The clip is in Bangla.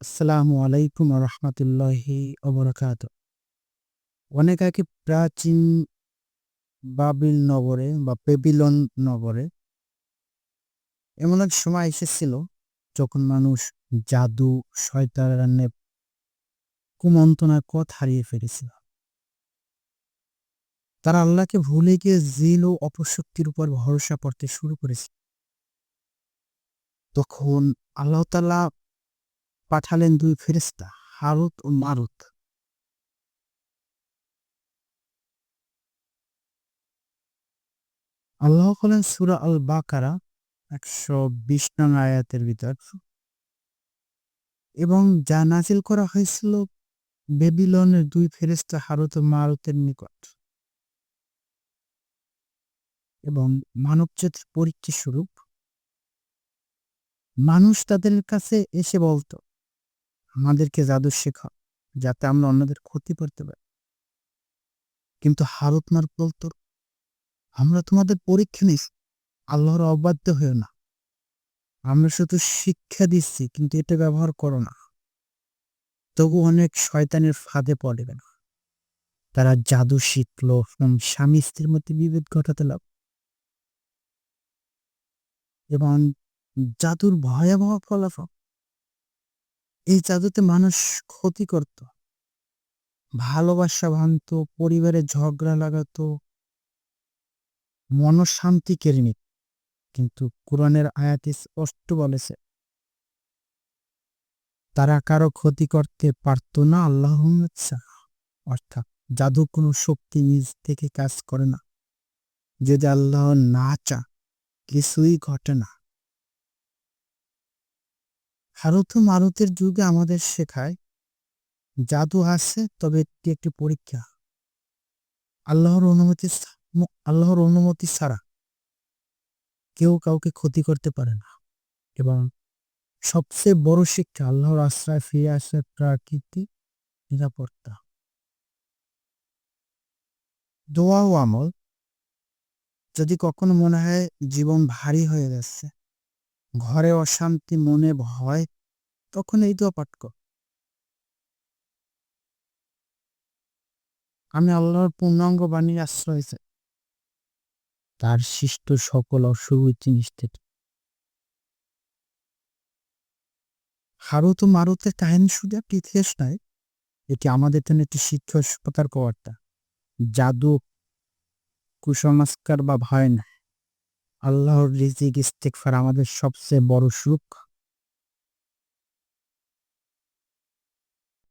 আসসালামু আলাইকুম রহমতুল্লাহি অবরাকাত অনেক আগে প্রাচীন বাবিল নগরে বা পেবিলন নগরে এমন এক সময় এসেছিল যখন মানুষ জাদু শয়তানে কুমন্ত্রণার পথ হারিয়ে ফেলেছিল। তারা আল্লাহকে ভুলে গিয়ে জিল ও অপশক্তির উপর ভরসা করতে শুরু করেছে তখন আল্লাহ তালা পাঠালেন দুই ফেরেস্তা হারুত ও মারুত। আল্লাহ হলেন সুরা আল বাকারা একশো বিশ নং আয়াতের ভিতর, এবং যা নাজিল করা হয়েছিল বেবিলনের দুই ফেরেস্তা হারুত ও মারুতের নিকট। এবং মানবজাতির পরীক্ষা স্বরূপ, মানুষ তাদের কাছে এসে বলতো আমাদেরকে জাদু শেখা যাতে আমরা অন্যদের ক্ষতি করতে পারি। কিন্তু হারত মার বলতো আমরা তোমাদের পরীক্ষা নিছি আল্লাহর অবাধ্য হয়েও না। আমরা শুধু শিক্ষা দিচ্ছি, কিন্তু এটা ব্যবহার করো না। তবু অনেক শয়তানের ফাঁদে পড়বে না তারা জাদু শিখলো এবং স্বামী স্ত্রীর মধ্যে বিভেদ ঘটাতে লাগ এবং জাদুর ভয়াবহ ফলাফল এই জাদুতে মানুষ ক্ষতি করত। ভালোবাসা ভাঙত, পরিবারে ঝগড়া লাগাতো, মনশান্তি কেড়ে নিত। কিন্তু কোরআনের আয়াতে স্পষ্ট বলেছে, তারা কারও ক্ষতি করতে পারত না, আল্লাহ অর্থাৎ জাদু কোনো শক্তি নিজ থেকে কাজ করে না। যদি আল্লাহ না চা কিছুই ঘটে না। হারুত মারুতের যুগে আমাদের শেখায়, জাদু আছে, তবে এটি একটি পরীক্ষা। আল্লাহর অনুমতি আল্লাহর অনুমতি ছাড়া কেউ কাউকে ক্ষতি করতে পারে না। এবং সবচেয়ে বড় শিক্ষা আল্লাহর আশ্রয় ফিরে আসে প্রাকৃতিক নিরাপত্তা। দোয়া ও আমল, যদি কখনো মনে হয় জীবন ভারী হয়ে যাচ্ছে ঘরে অশান্তি মনে ভয়, তখন এই দোয়া পাঠ কর। আমি আল্লাহর পূর্ণাঙ্গ বাণীর আশ্রয় চাই। তার সৃষ্ট সকল অসুবিধি নিশ্চিত। হারুত মারুতের কাহিনী শুধু একটি ইতিহাস নয়, এটি আমাদের জন্য একটি শিক্ষা সতর্ক বার্তা জাদু, কুসংস্কার বা ভয় না আল্লাহর রিজিক ইস্তেকফার আমাদের সবচেয়ে বড় সুরক্ষা